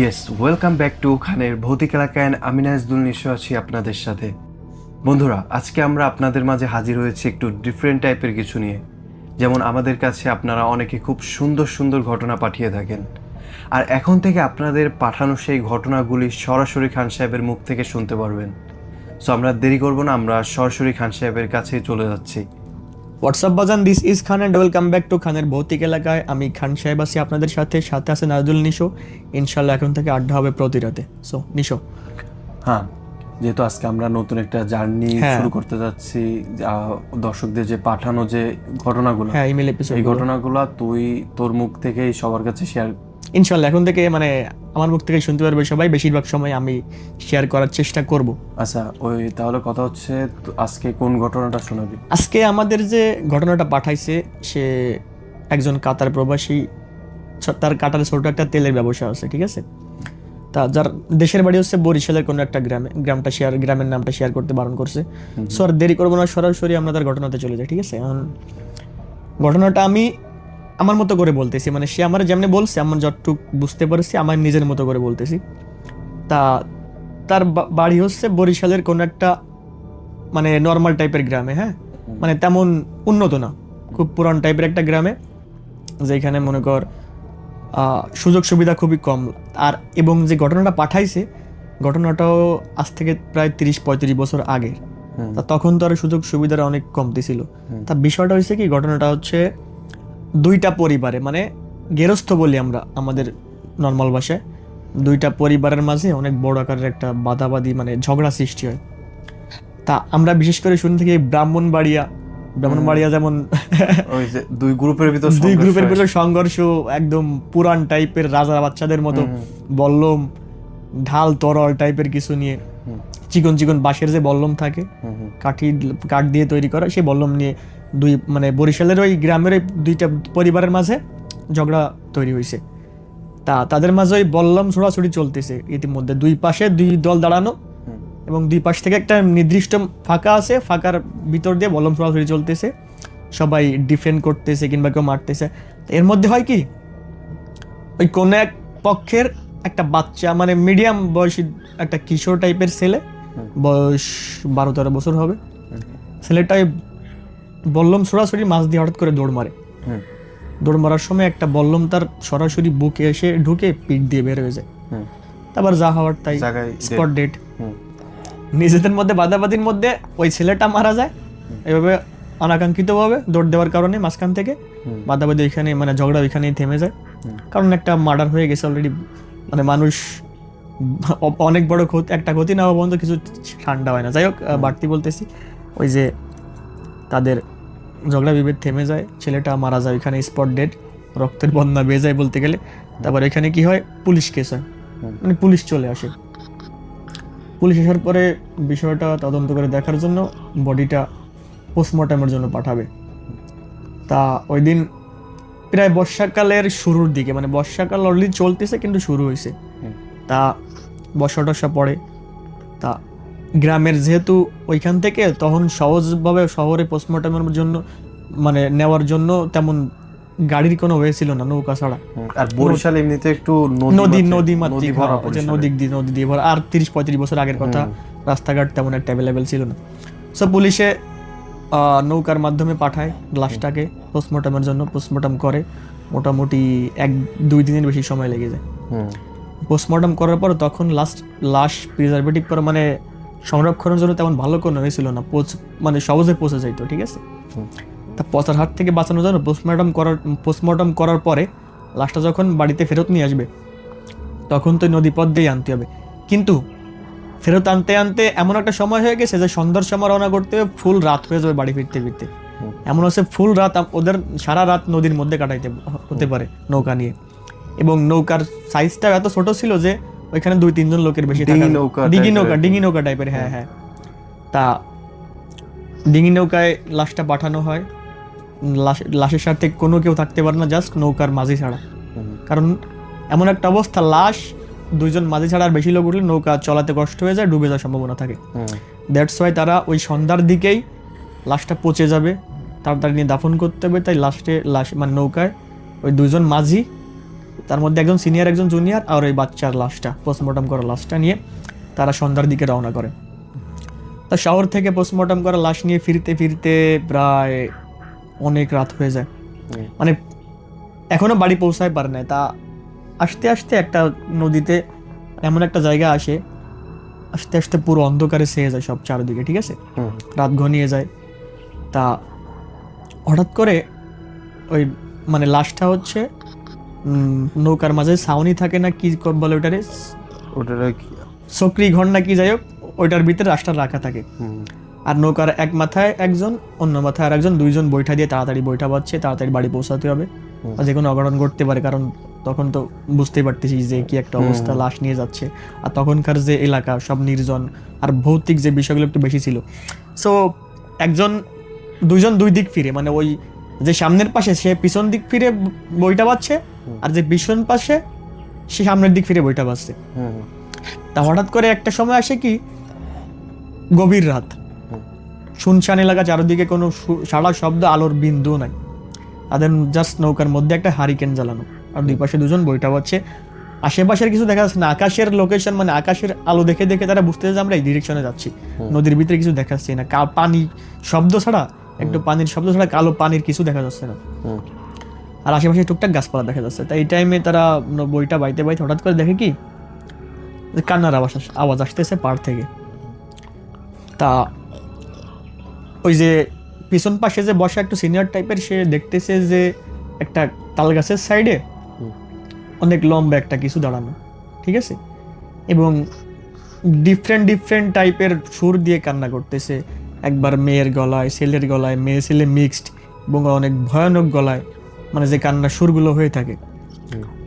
Yes welcome back to খানের ভৌতিক এলাকায় আমি নাজদুল নিশ্চয় আছি আপনাদের সাথে। বন্ধুরা, আজকে আমরা আপনাদের মাঝে হাজির হয়েছি একটু ডিফারেন্ট টাইপের কিছু নিয়ে। যেমন আমাদের কাছে আপনারা অনেকে খুব সুন্দর সুন্দর ঘটনা পাঠিয়ে থাকেন। আর এখন থেকে আপনাদের পাঠানো সেই ঘটনাগুলি সরাসরি খান সাহেবের মুখ থেকে শুনতে পারবেন। সো আমরা দেরি করব না, আমরা সরাসরি খান সাহেবের কাছে চলে যাচ্ছি। হোয়াটসঅ্যাপ বাজান this is Khan and welcome back to খানের ভৌতিক এলাকায়। আমি খান সাহেব আছি আপনাদের সাথে সাথে আছে নাজুল নিশো। ইনশাল্লাহ এখন থেকে আড্ডা হবে প্রতি রাতে। সো নিশো। হ্যাঁ যেহেতু আজকে আমরা নতুন একটা জার্নি হ্যাঁ। শুরু করতে যাচ্ছি যা দর্শকদের যে পাঠানো যে ঘটনাগুলো হ্যাঁ ইমেল এপিসোড এই ঘটনাগুলো তুই তোর মুখ থেকেই সবার কাছে শেয়ার ইনশাল্লাহ এখন থেকে মানে আমার মুখ থেকে শুনতে পারবে সবাই। বেশিরভাগ সময় আমি শেয়ার করার চেষ্টা করব। আচ্ছা ওই তাহলে কথা হচ্ছে আজকে কোন ঘটনাটা শোনাবি? আজকে আমাদের যে ঘটনাটা পাঠাইছে সে একজন কাতার প্রবাসী তার কাটারে ছোট একটা তেলের ব্যবসা আছে ঠিক আছে? তা যার দেশের বাড়ি হচ্ছে বরিশালের কোনো একটা গ্রামে গ্রামটা শেয়ার গ্রামের নামটা শেয়ার করতে বারণ করছে। সো আর দেরি করব না সরাসরি আমরা তার ঘটনাতে চলে যাই ঠিক আছে? ঘটনাটা আমি আমার মতো করে বলতেছি। মানে সে আমার যেমনি বলছে আমার যতটুক বুঝতে পারছি আমার নিজের মতো করে বলতেছি। তা তার বাড়ি হচ্ছে বরিশালের কোনো একটা মানে নর্মাল টাইপের গ্রামে হ্যাঁ? মানে তেমন উন্নত না। খুব পুরান টাইপের একটা গ্রামে যেখানে মনে কর সুযোগ সুবিধা খুবই কম। আর এবং যে ঘটনাটা পাঠাইছে ঘটনাটাও আজ থেকে প্রায় তিরিশ পঁয়ত্রিশ বছর আগের। তা তখন তো আর সুযোগ সুবিধার অনেক কমতি ছিল। তা বিষয়টা হয়েছে কি ঘটনাটা হচ্ছে দুইটা পরিবারে মানে গেরস্থ বলি আমরা আমাদের নর্মাল ভাষায় দুইটা পরিবারের মাঝে অনেক বড় আকারের একটা বাদাবাদি মানে ঝগড়া সৃষ্টি হয়। তা আমরা বিশেষ করে শুনে থাকি ব্রাহ্মণবাড়িয়া ব্রাহ্মণবাড়িয়া যেমন ওই যে দুই গ্রুপের ভিতর দুই গ্রুপের ভিতর সংঘর্ষ একদম পুরান টাইপের রাজা বাচ্চাদের মতো বল্লম ঢাল তরল টাইপের কিছু নিয়ে চিকন চিকন বাঁশের যে বল্লম থাকে কাঠি কাঠ দিয়ে তৈরি করা সেই বল্লম নিয়ে দুই মানে বরিশালের ওই গ্রামের ওই দুইটা পরিবারের মাঝে ঝগড়া তৈরি হয়েছে তা তাদের মাঝে ওই বল্লম ছোড়াছুড়ি চলতেছে ইতিমধ্যে। দুই পাশে দুই দল দাঁড়ানো এবং দুই পাশ থেকে একটা নির্দিষ্ট ফাঁকা আছে ফাঁকার ভিতর দিয়ে বল্লম ছোড়াছুড়ি চলতেছে। সবাই ডিফেন্ড করতেছে কিংবা কেউ মারতেছে। এর মধ্যে হয় কি ওই কোন এক পক্ষের একটা বাচ্চা মানে মিডিয়াম বয়সী একটা কিশোর টাইপের ছেলে বয়স বারো তেরো বছর হবে। ছেলেটা ওই বল্লম সরাসরি মাছ দিয়ে হঠাৎ করে দৌড় মারে। দৌড় মারার সময় একটা বল্লম তার সরাসরি বুকে এসে ঢুকে পিঠ দিয়ে বের হয়ে যায়। তারপর যা হওয়ার তাই স্পট ডেট নিজেদের মধ্যে বাদাবাদির মধ্যে ওই ছেলেটা মারা যায়। এভাবে অনাকাঙ্ক্ষিতভাবে দৌড় দেওয়ার কারণে মাঝখান থেকে। বাদাবাদি ওইখানে মানে ঝগড়া ওইখানেই থেমে যায়। কারণ একটা মার্ডার হয়ে গেছে অলরেডি মানে মানুষ অনেক বড় ক্ষতি একটা ক্ষতি না হওয়া পর্যন্ত কিছু ঠান্ডা হয় না। যাই হোক বাড়তি বলতেছি ওই যে তাদের ঝগড়া বিভেদ থেমে যায়। ছেলেটা মারা যায় ওইখানে স্পট ডেড রক্তের বন্যা বেয়ে যায় বলতে গেলে। তারপর এখানে কি হয়? পুলিশ কেস হয়। মানে পুলিশ চলে আসে। পুলিশ আসার পরে বিষয়টা তদন্ত করে দেখার জন্য বডিটা পোস্টমর্টমের জন্য পাঠাবে। তা ওই দিন প্রায় বর্ষাকালের শুরুর দিকে মানে বর্ষাকাল অলরেডি চলতেছে কিন্তু শুরু হয়েছে তা বর্ষা টর্ষা পড়ে। তা গ্রামের যেহেতু ওইখান থেকে তখন সহজভাবে শহরে পোস্টমর্টমের জন্য মানে নেওয়ার জন্য তেমন গাড়ির কোনো ওয়ে ছিল না নৌকা ছাড়া। আর বরিশাল এমনিতে একটু নদী নদী মাতৃক হ্যাঁ। নদী দিয়ে নদী দিয়ে ভরা। আর তিরিশ পঁয়ত্রিশ বছর আগের কথা রাস্তাঘাট তেমন একটা অ্যাভেলেবেল ছিল না। সব পুলিশে নৌকার মাধ্যমে পাঠায় লাশটাকে পোস্টমর্টমের জন্য পোস্টমর্টম করে। মোটামুটি এক দুই দিনের বেশি সময় লেগে যায়। পোস্টমর্টম করার পর তখন লাস্ট লাশ প্রিজারভেটিভ করা মানে সংরক্ষণের জন্য তেমন ভালো কোনো হয়েছিল না পৌঁছ- মানে সহজে পৌঁছে যাইতো ঠিক আছে? তা পচার হাত থেকে বাঁচানোর জন্য পোস্টমর্টম করার পোস্টমর্টম করার পরে লাশটা যখন বাড়িতে ফেরত নিয়ে আসবে তখন তো নদী পথ দিয়েই আনতে হবে। কিন্তু ফেরত আনতে আনতে এমন একটা সময় হয়ে গেছে যে সন্ধ্যার সময় রওনা করতে হবে, ফুল রাত হয়ে যাবে বাড়ি ফিরতে ফিরতে। এমন হচ্ছে ফুল রাত ওদের সারা রাত নদীর মধ্যে কাটাইতে হতে পারে নৌকা নিয়ে। এবং নৌকার সাইজটা এত ছোট ছিল যে ওইখানে দুই তিনজন লোকের বেশি ডিঙি থাকা- নৌকা ডিঙি নৌকা টাইপের হ্যাঁ হ্যাঁ। তা ডিঙি নৌকায় লাশটা পাঠানো হয়। লাশ- লাশের সাথে কোনো কেউ থাকতে পারে না জাস্ট নৌকার মাঝি ছাড়া। কারণ এমন একটা অবস্থা লাশ দুইজন মাঝি ছাড়া আর বেশি লোক উঠলে নৌকা চলাতে কষ্ট হয়ে যায় ডুবে যাওয়ার সম্ভাবনা থাকে। দ্যাটস ওয়াই তারা ওই সন্ধ্যার দিকেই লাশটা পচে যাবে। তাড়াতাড়ি নিয়ে দাফন করতে হবে তাই লাস্টে লাশ মানে নৌকায় ওই দুইজন মাঝি তার মধ্যে একজন সিনিয়র একজন জুনিয়র আর ওই বাচ্চার লাশটা পোস্টমর্টম করা লাশটা নিয়ে তারা সন্ধ্যার দিকে রওনা করে। তা শহর থেকে পোস্টমর্টম করা লাশ নিয়ে ফিরতে ফিরতে প্রায় অনেক রাত হয়ে যায়। মানে এখনও বাড়ি পৌঁছায় পারে না তা আস্তে আস্তে একটা নদীতে এমন একটা জায়গা আসে আস্তে আস্তে পুরো অন্ধকারে সেয়ে যায় সব চারিদিকে ঠিক আছে? রাত ঘনিয়ে যায়। তা হঠাৎ করে ওই মানে লাশটা হচ্ছে নৌকার মাঝে সাউনি থাকে না কি বলে ওটারে? ওটার কি? সক্রি ঘর না কি যাই হোক ওইটার ভিতরে রাস্তা রাখা থাকে। আর নৌকার এক মাথায় একজন অন্য মাথায় আর একজন দুইজন বৈঠা দিয়ে তাড়াতাড়ি বৈঠা পাচ্ছে তাড়াতাড়ি বাড়ি পৌঁছাতে হবে। আর যে কোনো অঘটন ঘটতে পারে কারণ তখন তো বুঝতেই পারতেছি যে কি একটা অবস্থা লাশ নিয়ে যাচ্ছে। আর তখনকার যে এলাকা সব নির্জন আর ভৌতিক যে বিষয়গুলো একটু বেশি ছিল। সো একজন দুইজন দুই দিক ফিরে মানে ওই যে সামনের পাশে সে পিছন দিক ফিরে বইটা বাজছে আর যে পিছন পাশে সে সামনের দিক ফিরে বইটা বাজছে। তা হঠাৎ করে একটা সময় আসে কি গভীর রাত। শুনশান এলাকা চারিদিকে কোনো সারা শব্দ আলোর বিন্দু নাই। তাদের জাস্ট নৌকার মধ্যে একটা হারিকেন জ্বালানো। আর দুই পাশে দুজন বইটা পাচ্ছে আশেপাশের কিছু দেখা যাচ্ছে না। আকাশের লোকেশন মানে আকাশের আলো দেখে দেখে তারা বুঝতে যে আমরা এই ডিরেকশনে যাচ্ছি। নদীর ভিতরে কিছু দেখা যাচ্ছে না পানি শব্দ ছাড়া একটু পানির শব্দ ছাড়া কালো পানির কিছু দেখা যাচ্ছে না। আর আশেপাশে টুকটাক গাছপালা দেখা যাচ্ছে। তাই এই টাইমে তারা বইটা বাইতে বাইতে হঠাৎ করে দেখে কি, কান্নার আওয়াজ আওয়াজ আসতেছে পাড় থেকে। তা ওই যে পিছন পাশে যে বসা একটু সিনিয়র টাইপের সে দেখতেছে যে একটা তাল গাছের সাইডে অনেক লম্বা একটা কিছু দাঁড়ানো, ঠিক আছে? এবং ডিফারেন্ট ডিফারেন্ট টাইপের সুর দিয়ে কান্না করতেছে। একবার মেয়ের গলায়, ছেলের গলায়, মেয়ে ছেলে মিক্সড এবং অনেক ভয়ানক গলায়। মানে যে কান্নার সুরগুলো হয়ে থাকে।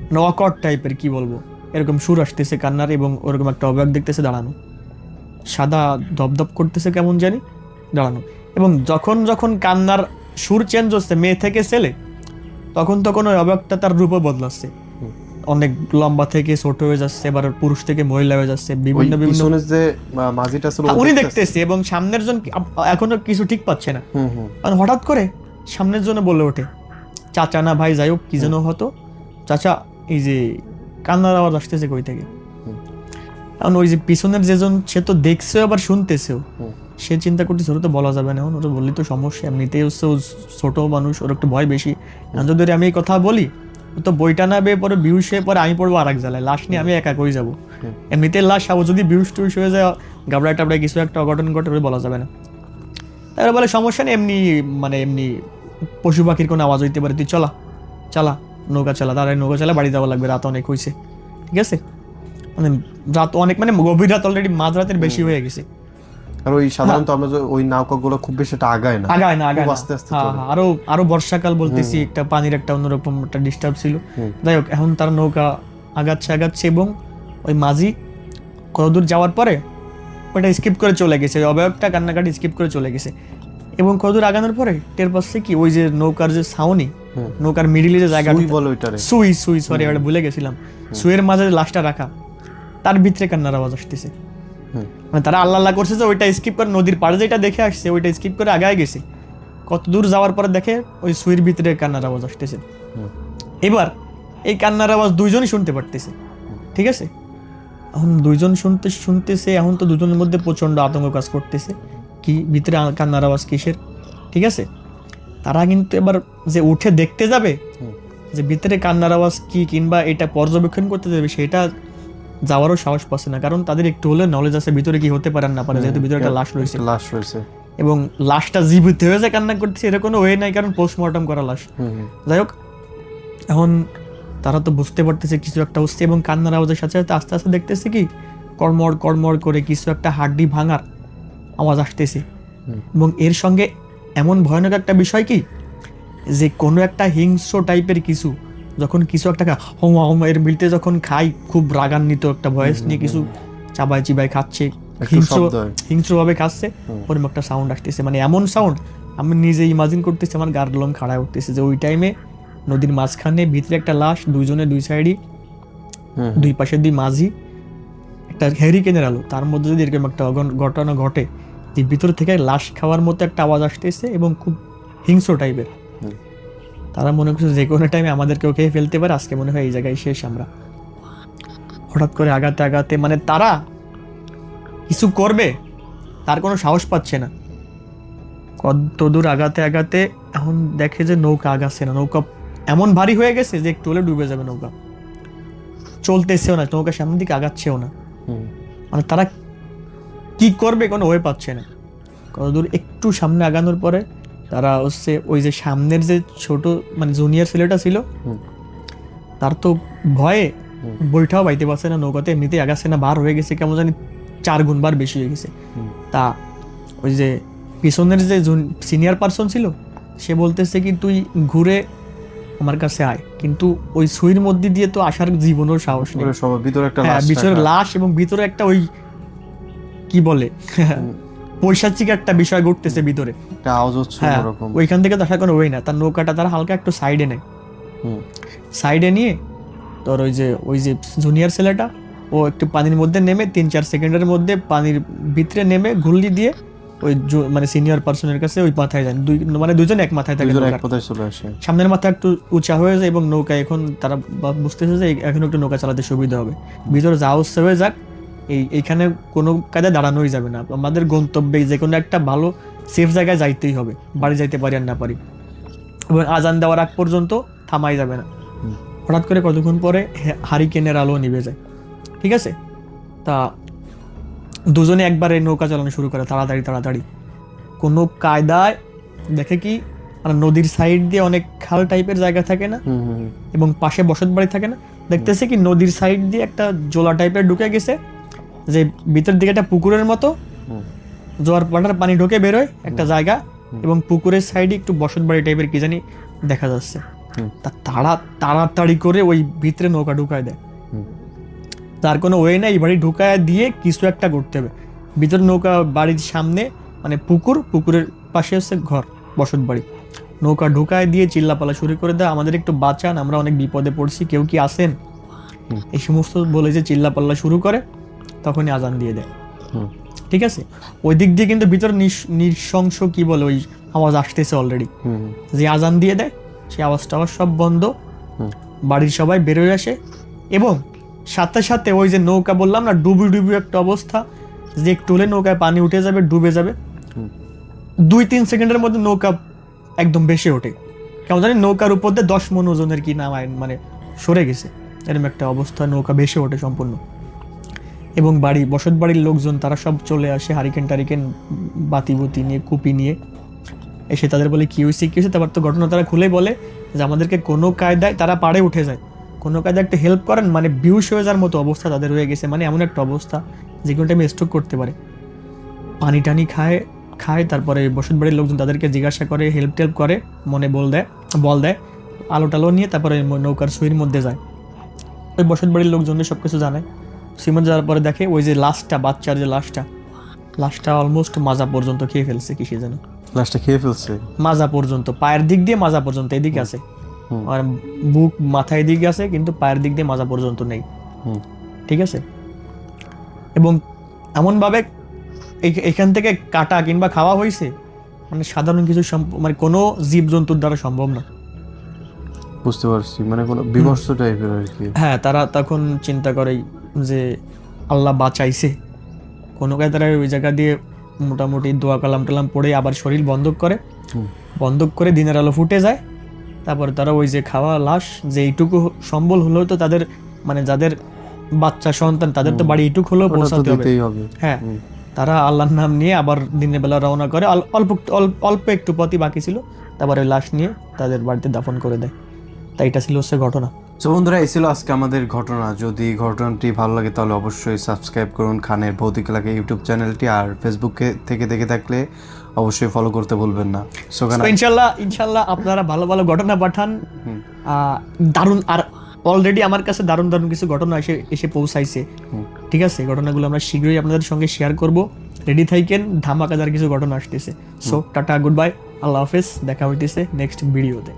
মানে অকট টাইপের কি বলব? এরকম সুর আসতেছে কান্নার এবং ওরকম একটা অবাক দেখতেছে দাঁড়ানো। সাদা দপদপ করতেছে কেমন জানি দাঁড়ানো। এবং যখন যখন কান্নার সুর চেঞ্জ হচ্ছে মেয়ে থেকে ছেলে তখন তখন ওই অবাকটা তার রূপও বদলাচ্ছে। অনেক লম্বা থেকে ছোট হয়ে যাচ্ছে এবার পুরুষ থেকে মহিলা হয়ে যাচ্ছে বিভিন্ন বিভিন্ন যে মাঝিটা ছিল হ্যাঁ, উনি দেখতেছে? এবং সামনের জন এখনও কিছু ঠিক পাচ্ছে না। হঠাৎ করে সামনের জন্য বলে ওঠে চাচা না ভাই যাই হোক কি যেন হতো। চাচা এই যে কান্নার আওয়াজ আসতেছে কই থেকে? কারণ ওই যে পিছনের যেজন সে তো দেখছেও আবার শুনতেছেও। সে চিন্তা করতেছে ওরা তো বলা যাবে না ওরা বললে তো সমস্যা এমনিতেই হচ্ছে ছোট মানুষ ওর একটু ভয় বেশি। যদি আমি এই কথা বলি তো বইটা না বেয়ে পরে বিহুস হয়ে পরে আমি পড়ব আর এক জ্বালায়। লাশ নিয়ে আমি একা কই যাব? এমনিতে লাশ আবো যদি বিহুস টুস হয়ে যায় গাবড়ায় টাবড়ায় কিছু একটা অঘটন ঘটে বলা যাবে না। তারপরে বলে সমস্যা নেই এমনি মানে এমনি পশু পাখির কোনো আওয়াজ হইতে পারে তুই চলা চালা নৌকা চালা তার নৌকা চালা বাড়ি যাওয়া লাগবে রাত অনেক হয়েছে ঠিক আছে? মানে রাত অনেক মানে গভীর রাত অলরেডি মাঝরাতের বেশি হয়ে গেছে। আর ওই সাধারণত আমরা যে ওই নৌকা গুলো খুব বেশি আগায় না আগায় না আগায় আস্তে আস্তে হ্যাঁ, হ্যাঁ, আরও আরও বর্ষাকাল বলতেছি একটা পানির একটা অন্যরকম একটা ডিস্টার্ব ছিল। যাই হোক এখন তার নৌকা আগাচ্ছে আগাচ্ছে এবং ওই মাঝি কতদূর যাওয়ার পরে ওটা স্কিপ করে চলে গেছে। অবয়বটা কান্নাকাটি স্কিপ করে চলে গেছে। এবং কতদূর আগানোর পরে টের পাচ্ছে কি ওই যে নৌকার যে সাউনি হুম। নৌকার মিডিলে যে জায়গাটা সুই বলে ওইটারে। সুই সুই সরি ওটা ভুলে গেছিলাম। সুইয়ের মাঝে লাশটা রাখা তার ভিতরে কান্নার আওয়াজ আসতেছে। মানে তারা আল্লাহ আল্লাহ করছে যে ওইটা স্কিপ করে নদীর পাড়ে যেটা দেখে আসছে ওইটা স্কিপ করে আগায় গেছে। কত দূর যাওয়ার পরে দেখে ওই সুইয়ের ভিতরে কান্নার আওয়াজ আসতেছে। এবার এই কান্নার আওয়াজ দুইজনই শুনতে পারতেছে ঠিক আছে? এখন দুইজন শুনতে শুনতেছে এখন তো দুজনের মধ্যে প্রচণ্ড আতঙ্ক কাজ করতেছে। কি ভিতরে কান্নার আওয়াজ কিসের? ঠিক আছে? তারা কিন্তু এবার যে উঠে দেখতে যাবে যে ভিতরে কান্নার আওয়াজ কি কিংবা এটা পর্যবেক্ষণ করতে যাবে সেটা যাওয়ারও সাহস পাচ্ছে না। কারণ তাদের একটু হলে নলেজ আছে ভিতরে কি হতে পারে না পারে যেহেতু ভিতরে একটা লাশ রয়েছে। লাশ রয়েছে। এবং লাশটা জীবিত হয়ে যায় কান্না করতেছে এর কোনো ওয়ে নাই কারণ পোস্টমর্টম করা লাশ। যাই হোক এখন তারা তো বুঝতে পারতেছে কিছু একটা হচ্ছে এবং কান্নার আওয়াজের সাথে সাথে আস্তে আস্তে দেখতেছে কি কর্মর কর্মর করে কিছু একটা হাড্ডি ভাঙার আওয়াজ আসতেছে। এবং এর সঙ্গে এমন ভয়ানক একটা বিষয় কি? যে কোনো একটা হিংস্র টাইপের কিছু যখন কিছু একটা হোমা হোমা এর মিলতে যখন খাই খুব রাগান্বিত একটা ভয়েস নিয়ে কিছু চাবাই চিবাই খাচ্ছে হিংস্র হিংস্রভাবে খাচ্ছে হুম। ওরকম একটা সাউন্ড আসতেছে। মানে এমন সাউন্ড আমি নিজে ইমাজিন করতেছি আমার গার লোম খাড়া উঠতেছে যে ওই টাইমে নদীর মাঝখানে ভিতরে একটা লাশ দুইজনে দুই সাইডই দুই পাশে দুই মাঝি একটা হ্যারিকেনের আলো। তার মধ্যে যদি এরকম একটা ঘটনা ঘটে যে ভিতর থেকে লাশ খাওয়ার মতো একটা আওয়াজ আসতেছে এবং খুব হিংস্র টাইপের। তারা মনে করছে যে কোনো টাইমে আমাদেরকেও খেয়ে ফেলতে পারে আজকে মনে হয় এই জায়গায় শেষ আমরা। হঠাৎ করে আগাতে আগাতে মানে তারা কিছু করবে তার কোনো সাহস পাচ্ছে না। কত দূর আগাতে আগাতে এখন দেখে যে নৌকা আগাচ্ছে না। নৌকা এমন ভারী হয়ে গেছে যে একটু হলে ডুবে যাবে নৌকা। চলতেছেও না নৌকা সামনের দিকে আগাচ্ছেও না। মানে তারা কি করবে কোনো ওয়ে পাচ্ছে না। কতদূর একটু সামনে আগানোর পরে তারা হচ্ছে ওই যে সামনের যে ছোট মানে জুনিয়র ছেলেটা ছিল তার তো ভয়ে। বইটাও বাইতে পারছে না নৌকাতে এমনিতে আগাচ্ছে না বার হয়ে গেছে কেমন জানি চার গুণ বার বেশি হয়ে গেছে। তা ওই যে পিছনের যে সিনিয়র পার্সন ছিল সে বলতেছে কি তুই ঘুরে আমার কাছে আয়। কিন্তু ওই সুইর মধ্যে দিয়ে তো আসার জীবনের সাহস নেই। ভিতরে একটা হ্যাঁ ভিতরে লাশ এবং ভিতরে একটা ওই কি বলে? পৈশাচিক একটা বিষয় ঘটতেছে ভিতরে। একটা আওয়াজ হচ্ছে হ্যাঁ ওরকম ওইখান থেকে তো আসার কোনো ওই না। তার নৌকাটা তার হালকা একটু সাইডে নেয়। হুম। সাইডে নিয়ে তোর ওই যে ওই যে জুনিয়র ছেলেটা ও একটু পানির মধ্যে নেমে তিন চার সেকেন্ডের মধ্যে পানির ভিতরে নেমে ঘুরলি দিয়ে ওই মানে সিনিয়র পার্সনের কাছে ওই মাথায় যান দুই মানে দুজন এক মাথায় থাকে এক। চলে আসে। সামনের মাথা একটু উঁচা হয়ে যায় এবং নৌকা এখন তারা বুঝতেছে যে এখন একটু নৌকা চালাতে সুবিধা হবে। ভিতরে যা হচ্ছে হয়ে যাক এই এইখানে কোনো কাজে দাঁড়ানোই যাবে না। আমাদের গন্তব্যে যে কোনো একটা ভালো সেফ জায়গায় যাইতেই হবে। বাড়ি যাইতে পারি আর না পারি। এবং আজান দেওয়ার আগ পর্যন্ত থামাই যাবে না। হঠাৎ করে কতক্ষণ পরে হারিকেনের আলো নিভে যায়। ঠিক আছে? তা দুজনে একবারে নৌকা চালানো শুরু করে তাড়াতাড়ি তাড়াতাড়ি। কোনো কায়দায় দেখে কি নদীর সাইড দিয়ে অনেক খাল টাইপের জায়গা থাকে না। এবং পাশে বসত বাড়ি থাকে না? দেখতেছে কি নদীর সাইড দিয়ে একটা জোলা টাইপের ঢুকে গেছে। যে ভিতরের দিকে একটা পুকুরের মতো। জোয়ার পাটার পানি ঢুকে বেরোয় একটা জায়গা এবং পুকুরের সাইডে একটু বসত বাড়ি টাইপের কি জানি দেখা যাচ্ছে। তা তাড়া তাড়াতাড়ি করে ওই ভিতরে নৌকা ঢুকায় দেয়। তার কোনো ওয়ে নাই বাড়ি ঢুকায় দিয়ে কিছু একটা করতে হবে। ভিতরে নৌকা বাড়ির সামনে মানে পুকুর পুকুরের পাশে হচ্ছে ঘর বসত বাড়ি। নৌকা ঢুকায় দিয়ে চিল্লাপালা শুরু করে দেয় আমাদের একটু বাঁচান আমরা অনেক বিপদে পড়ছি কেউ কি আসেন এই সমস্ত বলে যে চিল্লাপাল্লা শুরু করে। তখনই আজান দিয়ে দেয়। ঠিক আছে? ওই দিক দিয়ে কিন্তু ভিতরে নিঃশংস কি বলে ওই আওয়াজ আসতেছে অলরেডি। যে আজান দিয়ে দেয় সেই আওয়াজ টাওয়াজ সব বন্ধ। বাড়ির সবাই বেরোয় আসে। এবং সাথে সাথে ওই যে নৌকা বললাম না ডুবি ডুবি একটা অবস্থা যে একটু হলে নৌকায় পানি উঠে যাবে ডুবে যাবে। দুই তিন সেকেন্ডের মধ্যে নৌকা একদম বেশি ওঠে। কেমন জানি নৌকার উপর দিয়ে দশ মন ওজনের কি নামায় মানে সরে গেছে। এরকম একটা অবস্থা নৌকা ভেসে ওঠে সম্পূর্ণ। এবং বাড়ি, বসত বাড়ির লোকজন, তারা সব চলে আসে হারিকেন টারিকেন বাতি বুতি নিয়ে, কুপি নিয়ে। এসে তাদের বলে, কি হয়েছে কি হয়েছে তারপর তো ঘটনা তারা খুলে বলে যে, আমাদেরকে কোনো কায়দায় তারা পাড়ে উঠে যায়। কোনো কায়দায় একটা হেল্প করেন মানে বিহুশ হয়ে যাওয়ার মতো অবস্থা তাদের হয়ে গেছে মানে এমন একটা অবস্থা যে, কোনো টাইমে স্ট্রোক করতে পারে। পানি টানি খায় খায়, তারপরে বসত বাড়ির লোকজন তাদেরকে জিজ্ঞাসা করে হেল্প টেল্প করে, মনে বল দেয় বল দেয়, আলো টালো নিয়ে তারপরে নৌকার সুইর মধ্যে যায়। ওই বসত বাড়ির লোকজনদের সব কিছু জানায়। মধ্যে যাওয়ার পরে দেখে ওই যে লাশটা বাচ্চার যে লাশটা লাশটা অলমোস্ট মাজা পর্যন্ত খেয়ে ফেলছে কিসে যেন লাশটা খেয়ে ফেলছে? মাজা পর্যন্ত পায়ের দিক দিয়ে মাজা পর্যন্ত এদিকে আছে। আর বুক মাথায় দিকে আছে কিন্তু পায়ের দিক দিয়ে মাজা পর্যন্ত নেই। হুম। ঠিক আছে? এবং এমনভাবে এই- এখান থেকে কাটা কিংবা খাওয়া হয়েছে মানে সাধারণ কিছু মানে কোনো জীবজন্তুর দ্বারা সম্ভব না। বুঝতে পারছি মানে কোনো বিভৎস টাইপের আর কি। হ্যাঁ তারা তখন চিন্তা করে যে আল্লাহ বাঁচাইছে। কোনো কাজে তারা ওই জায়গা দিয়ে মোটামুটি দোয়া কালাম টালাম পড়ে আবার শরীর বন্ধ করে। বন্ধ করে দিনের আলো ফুটে যায়। তারপর তারা ওই যে খাওয়া লাশ যে এইটুকু সম্বল হলেও তো তাদের মানে যাদের বাচ্চা সন্তান তাদের তো বাড়ি এইটুকু হলেও পৌঁছাতে হবে। হ্যাঁ তারা আল্লাহর নাম নিয়ে আবার দিনের বেলা রওনা করে। অল- অল্প অল্প- একটু পথই বাকি ছিল। তারপরে ওই লাশ নিয়ে তাদের বাড়িতে দাফন করে দেয়। তাই এটা ছিল হচ্ছে ঘটনা। তো বন্ধুরা এই ছিল আজকে আমাদের ঘটনা। যদি ঘটনাটি ভালো লাগে তাহলে অবশ্যই সাবস্ক্রাইব করুন খানের ভৌতিক লাগে ইউটিউব চ্যানেলটি আর ফেসবুকে থেকে দেখে থাকলে অবশ্যই ফলো করতে ভুলবেন না। ইনশাল্লাহ ইনশাল্লাহ আপনারা ভালো ভালো ঘটনা পাঠান। দারুণ আর অলরেডি আমার কাছে দারুণ দারুণ কিছু ঘটনা এসে এসে পৌঁছাইছে। ঠিক আছে? ঘটনাগুলো আমরা শীঘ্রই আপনাদের সঙ্গে শেয়ার করব। রেডি থাকেন ধামাকাদার কিছু ঘটনা আসতেছে। সো টাটা গুড বাই আল্লাহ হাফেজ দেখা হইতেছে নেক্সট ভিডিওতে